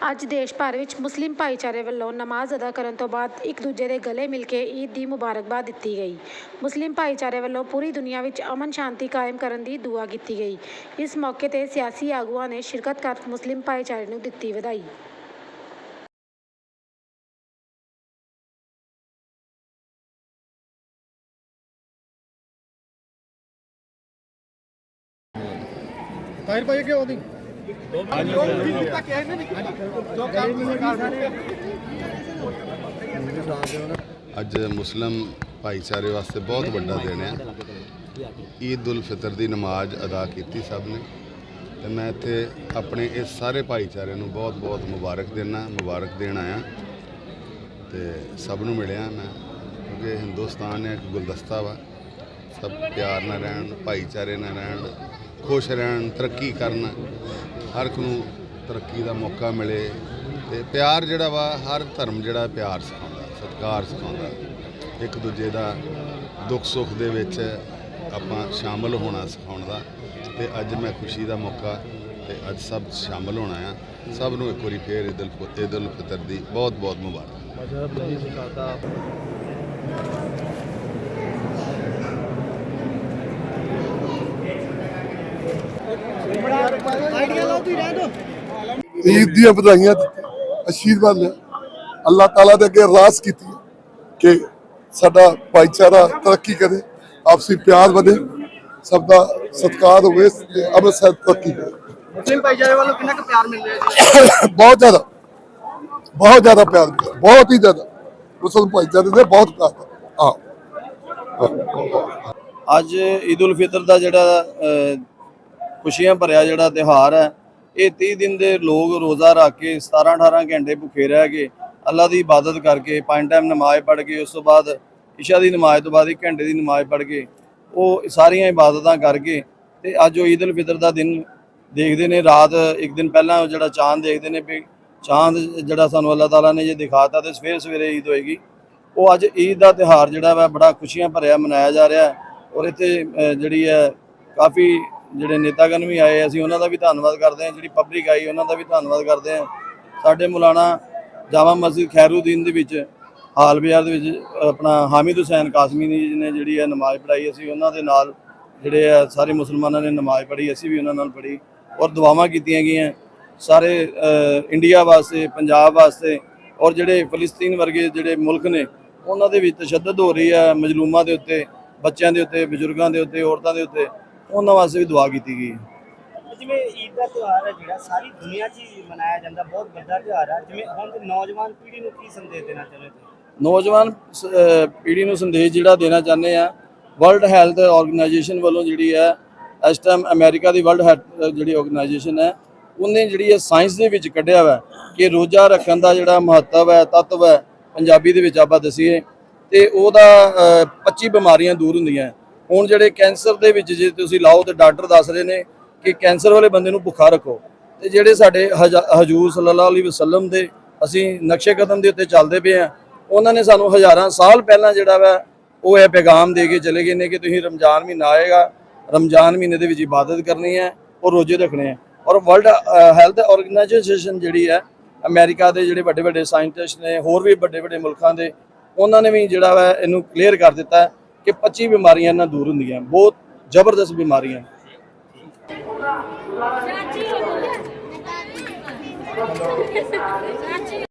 ਅੱਜ ਦੇਸ਼ ਭਰ ਵਿੱਚ ਮੁਸਲਿਮ ਭਾਈਚਾਰੇ ਵੱਲੋਂ ਨਮਾਜ਼ ਅਦਾ ਕਰਨ ਤੋਂ ਬਾਅਦ ਇੱਕ ਦੂਜੇ ਦੇ ਗਲੇ ਮਿਲ ਕੇ ਈਦ ਦੀ ਮੁਬਾਰਕਬਾਦ ਦਿੱਤੀ ਗਈ। ਮੁਸਲਿਮ ਭਾਈਚਾਰੇ ਵੱਲੋਂ ਪੂਰੀ ਦੁਨੀਆ ਵਿੱਚ ਅਮਨ ਸ਼ਾਂਤੀ ਕਾਇਮ ਕਰਨ ਦੀ ਦੁਆ ਕੀਤੀ ਗਈ। ਇਸ ਮੌਕੇ ਤੇ ਸਿਆਸੀ ਆਗੂਆਂ ਨੇ ਸ਼ਿਰਕਤ ਕਰ ਮੁਸਲਿਮ ਭਾਈਚਾਰੇ ਨੂੰ ਦਿੱਤੀ ਵਧਾਈ। ਤਾਹਿਰ ਭਾਈ ਕਿ ਉਹਦੀ ਅੱਜ ਮੁਸਲਮ ਭਾਈਚਾਰੇ ਵਾਸਤੇ ਬਹੁਤ ਵੱਡਾ ਦਿਨ ਹੈ। ਈਦ ਉਲ ਫਿਤਰ ਦੀ ਨਮਾਜ਼ ਅਦਾ ਕੀਤੀ ਸਭ ਨੇ। ਤੇ ਮੈਂ ਇੱਥੇ ਆਪਣੇ ਇਸ ਸਾਰੇ ਭਾਈਚਾਰੇ ਨੂੰ ਬਹੁਤ-ਬਹੁਤ ਮੁਬਾਰਕ ਦੇਣਾ ਮੁਬਾਰਕ ਦੇਣ ਆਇਆ। ਤੇ ਸਭ ਨੂੰ ਮਿਲਿਆ ਮੈਂ, ਕਿਉਂਕਿ ਹਿੰਦੁਸਤਾਨ ਇੱਕ ਗੁਲਦਸਤਾ ਵਾ। ਸਭ ਪਿਆਰ ਨਾਲ ਰਹਿਣ, ਭਾਈਚਾਰੇ ਨਾਲ ਰਹਿਣ, ਖੁਸ਼ ਰਹਿਣ, ਤਰੱਕੀ ਕਰਨ। ਹਰ ਇੱਕ ਨੂੰ ਤਰੱਕੀ ਦਾ ਮੌਕਾ ਮਿਲੇ ਤੇ ਪਿਆਰ ਜਿਹੜਾ ਵਾ, ਹਰ ਧਰਮ ਜਿਹੜਾ ਪਿਆਰ ਸਿਖਾਉਂਦਾ, ਸਤਿਕਾਰ ਸਿਖਾਉਂਦਾ। ਇੱਕ ਦੂਜੇ ਦਾ ਦੁੱਖ ਸੁੱਖ ਦੇ ਵਿੱਚ ਆਪਾਂ ਸ਼ਾਮਲ ਹੋਣਾ ਸਿਖਾਉਣ ਦਾ। ਤੇ ਅੱਜ ਮੈਂ ਖੁਸ਼ੀ ਦਾ ਮੌਕਾ ਤੇ ਅੱਜ ਸਭ ਸ਼ਾਮਲ ਹੋਣਾ ਆ। ਸਭ ਨੂੰ ਇੱਕ ਵਾਰੀ ਫੇਰ ਈਦ ਉਲ ਈਦ ਉਲ ਫਿਤਰ ਦੀ ਬਹੁਤ ਬਹੁਤ ਮੁਬਾਰਕ। ਈਦ ਦੀਆਂ ਵਧਾਈਆਂ ਅਸ਼ੀਰਵਾਦ ਲਿਆ। ਅੱਲਾਹ ਤਾਲਾ ਦੇ ਅੱਗੇ ਅਰਦਾਸ ਕੀਤੀ ਕਿ ਸਾਡਾ ਭਾਈਚਾਰਾ ਤਰੱਕੀ ਕਰੇ ਆਪਸੀ ਪਿਆਰ ਵਧੇ ਸਭ ਦਾ ਸਤਿਕਾਰ ਹੋਵੇ ਤੇ ਅੰਮ੍ਰਿਤਸਰ ਤਰੱਕੀ ਕਰੇ। ਮੁਸਲਿਮ ਭਾਈਚਾਰੇ ਵੱਲੋਂ ਕਿੰਨਾ ਕੁ ਪਿਆਰ ਮਿਲ ਰਿਹਾ ਜੀ? ਬਹੁਤ ਜ਼ਿਆਦਾ ਬਹੁਤ ਜ਼ਿਆਦਾ ਪਿਆਰ ਮਿਲਿਆ, ਬਹੁਤ ਹੀ ਜ਼ਿਆਦਾ। ਮੁਸਲਮਾਨ ਭਾਈਚਾਰੇ ਦੇ ਬਹੁਤ ਪਿਆਰ। ਹਾਂ। ਅੱਜ ਈਦ ਉਲ ਫਿਤਰ ਦਾ ਜਿਹੜਾ ਖੁਸ਼ੀਆਂ ਭਰਿਆ ਜਿਹੜਾ ਤਿਉਹਾਰ ਹੈ ਇਹ 30 ਦਿਨ ਦੇ ਲੋਕ ਰੋਜ਼ਾ ਰੱਖ ਕੇ 17 18 ਘੰਟੇ ਭੁੱਖੇ ਰਹਿ ਕੇ ਅੱਲਾ ਦੀ ਇਬਾਦਤ ਕਰਕੇ ਪੰਜ ਟਾਈਮ ਨਮਾਜ਼ ਪੜ੍ਹ ਕੇ ਉਸ ਤੋਂ ਬਾਅਦ ਇਸ਼ਾ ਦੀ ਨਮਾਜ਼ ਤੋਂ ਬਾਅਦ 1 ਘੰਟੇ ਦੀ ਨਮਾਜ਼ ਪੜ੍ਹ ਕੇ ਉਹ ਸਾਰੀਆਂ ਇਬਾਦਤਾਂ ਕਰਕੇ ਤੇ ਅੱਜ ਉਹ ਈਦ ਉਲ ਫਿਤਰ ਦਾ ਦਿਨ ਦੇਖਦੇ ਨੇ, ਰਾਤ ਇੱਕ ਦਿਨ ਪਹਿਲਾਂ ਜਿਹੜਾ ਚਾਂਦ ਦੇਖਦੇ ਨੇ ਵੀ ਚਾਂਦ ਜਿਹੜਾ ਸਾਨੂੰ ਅੱਲਾਹ ਤਾਲਾ ਨੇ ਜੇ ਦਿਖਾਤਾ ਤੇ ਸਵੇਰ ਸਵੇਰੇ ਈਦ ਹੋਏਗੀ। ਉਹ ਅੱਜ ਈਦ ਦਾ ਤਿਉਹਾਰ ਜਿਹੜਾ ਵਾ ਬੜਾ ਖੁਸ਼ੀਆਂ ਭਰਿਆ ਮਨਾਇਆ ਜਾ ਰਿਹਾ ਔਰ ਇੱਥੇ ਜਿਹੜੀ ਹੈ ਕਾਫੀ ਜਿਹੜੇ ਨੇਤਾਗਣ ਵੀ ਆਏ, ਅਸੀਂ ਉਹਨਾਂ ਦਾ ਵੀ ਧੰਨਵਾਦ ਕਰਦੇ ਹਾਂ। ਜਿਹੜੀ ਪਬਲਿਕ ਆਈ, ਉਹਨਾਂ ਦਾ ਵੀ ਧੰਨਵਾਦ ਕਰਦੇ ਹਾਂ। ਸਾਡੇ ਮੌਲਾਨਾ ਜਾਮਾ ਮਸਜਿਦ ਖੈਰੂਦੀਨ ਦੇ ਵਿੱਚ, ਹਾਲ ਬਾਜ਼ਾਰ ਦੇ ਵਿੱਚ, ਆਪਣਾ ਹਾਮਿਦ ਹੁਸੈਨ ਕਾਸਮੀ ਜੀ ਨੇ ਜਿਹੜੀ ਹੈ ਨਮਾਜ਼ ਪੜ੍ਹਾਈ, ਅਸੀਂ ਉਹਨਾਂ ਦੇ ਨਾਲ ਜਿਹੜੇ ਆ ਸਾਰੇ ਮੁਸਲਮਾਨਾਂ ਨੇ ਨਮਾਜ਼ ਪੜ੍ਹੀ, ਅਸੀਂ ਵੀ ਉਹਨਾਂ ਨਾਲ ਪੜ੍ਹੀ ਔਰ ਦੁਆਵਾਂ ਕੀਤੀਆਂ ਗਈਆਂ। ਸਾਰੇ ਇੰਡੀਆ ਵਾਸਤੇ, ਪੰਜਾਬ ਵਾਸਤੇ ਔਰ ਜਿਹੜੇ ਫਲਸਤੀਨ ਵਰਗੇ ਜਿਹੜੇ ਮੁਲਕ ਨੇ, ਉਹਨਾਂ ਦੇ ਵਿੱਚ ਤਸ਼ੱਦਦ ਹੋ ਰਹੀ ਹੈ ਮਜਲੂਮਾਂ ਦੇ ਉੱਤੇ, ਬੱਚਿਆਂ ਦੇ ਉੱਤੇ, ਬਜ਼ੁਰਗਾਂ ਦੇ ਉੱਤੇ, ਔਰਤਾਂ ਦੇ ਉੱਤੇ। ਉਹਨਾਂ ਵਾਸਤੇ ਵੀ ਦੁਆ ਕੀਤੀ ਗਈ ਹੈ। ਜਿਵੇਂ ਈਦ ਦਾ ਤਿਉਹਾਰ ਹੈ ਜਿਹੜਾ ਸਾਰੀ ਦੁਨੀਆ 'ਚ ਹੀ ਮਨਾਇਆ ਜਾਂਦਾ ਬਹੁਤ ਵੱਡਾ ਤਿਉਹਾਰ ਹੈ ਜਿਵੇਂ ਹੁਣ ਦੀ ਨੌਜਵਾਨ ਪੀੜ੍ਹੀ ਨੂੰ ਕੀ ਸੰਦੇਸ਼ ਦੇਣਾ ਚਾਹੁੰਦੇ ਤੁਸੀਂ? ਨੌਜਵਾਨ ਪੀੜ੍ਹੀ ਨੂੰ ਸੰਦੇਸ਼ ਜਿਹੜਾ ਦੇਣਾ ਚਾਹੁੰਦੇ ਆ ਵਰਲਡ ਹੈਲਥ ਆਰਗੇਨਾਈਜੇਸ਼ਨ ਵੱਲੋਂ ਜਿਹੜੀ ਹੈ ਇਸ ਟਾਈਮ ਅਮਰੀਕਾ ਦੀ ਵਰਲਡ ਹੈਲਥ ਜਿਹੜੀ ਆਰਗੇਨਾਈਜੇਸ਼ਨ ਹੈ ਉਹਨੇ ਜਿਹੜੀ ਹੈ ਸਾਇੰਸ ਦੇ ਵਿੱਚ ਕੱਢਿਆ ਵਾ ਕਿ ਰੋਜ਼ਾ ਰੱਖਣ ਦਾ ਜਿਹੜਾ ਮਹੱਤਵ ਹੈ ਤੱਤਵ ਹੈ ਪੰਜਾਬੀ ਦੇ ਵਿੱਚ ਆਪਾਂ ਦਸੀਏ ਤੇ ਉਹਦਾ ਅਹ, 25 ਬਿਮਾਰੀਆਂ ਦੂਰ ਹੁੰਦੀਆਂ। ਹੁਣ ਜਿਹੜੇ ਕੈਂਸਰ ਦੇ ਵਿੱਚ ਜੇ ਤੁਸੀਂ ਲਾਓ ਤੇ ਡਾਕਟਰ ਦੱਸ ਰਹੇ ਨੇ ਕਿ ਕੈਂਸਰ ਵਾਲੇ ਬੰਦੇ ਨੂੰ ਭੁੱਖਾ ਰੱਖੋ। ਤੇ ਜਿਹੜੇ ਸਾਡੇ ਹਜਾ- ਹਜੂਰ ਸੱਲੱਲਾਹੁ ਅਲੈਹਿ ਵਸੱਲਮ ਦੇ ਅਸੀਂ ਨਕਸ਼ੇ ਕਦਮ ਦੇ ਉੱਤੇ ਚੱਲਦੇ ਪਏ ਆ ਉਹਨਾਂ ਨੇ ਸਾਨੂੰ ਹਜ਼ਾਰਾਂ ਸਾਲ ਪਹਿਲਾਂ ਜਿਹੜਾ ਵਾ, ਉਹ ਇਹ ਪੈਗਾਮ ਦੇ ਕੇ ਚਲੇ ਗਏ ਨੇ ਕਿ ਤੁਸੀਂ ਰਮਜ਼ਾਨ ਮਹੀਨਾ ਆਏਗਾ, ਰਮਜ਼ਾਨ ਮਹੀਨੇ ਦੇ ਵਿੱਚ ਇਬਾਦਤ ਕਰਨੀ ਹੈ ਔਰ ਰੋਜ਼ੇ ਰੱਖਣੇ ਆ ਔਰ ਵਰਲਡ ਹੈਲਥ ਆਰਗੇਨਾਈਜੇਸ਼ਨ ਜਿਹੜੀ ਹੈ, ਅਮਰੀਕਾ ਦੇ ਜਿਹੜੇ ਵੱਡੇ ਵੱਡੇ ਸਾਇੰਟਿਸਟ ਨੇ, ਹੋਰ ਵੀ ਵੱਡੇ ਵੱਡੇ ਮੁਲਕਾਂ ਦੇ, ਉਹਨਾਂ ਨੇ ਵੀ ਜਿਹੜਾ ਵਾ ਇਹਨੂੰ ਕਲੀਅਰ ਕਰ ਦਿੱਤਾ ਕਿ 25 ਬਿਮਾਰੀਆਂ ਇਹਨਾਂ ਦੂਰ ਹੁੰਦੀਆਂ ਬਹੁਤ ਜ਼ਬਰਦਸਤ ਬਿਮਾਰੀਆਂ। ਚਾਚੀ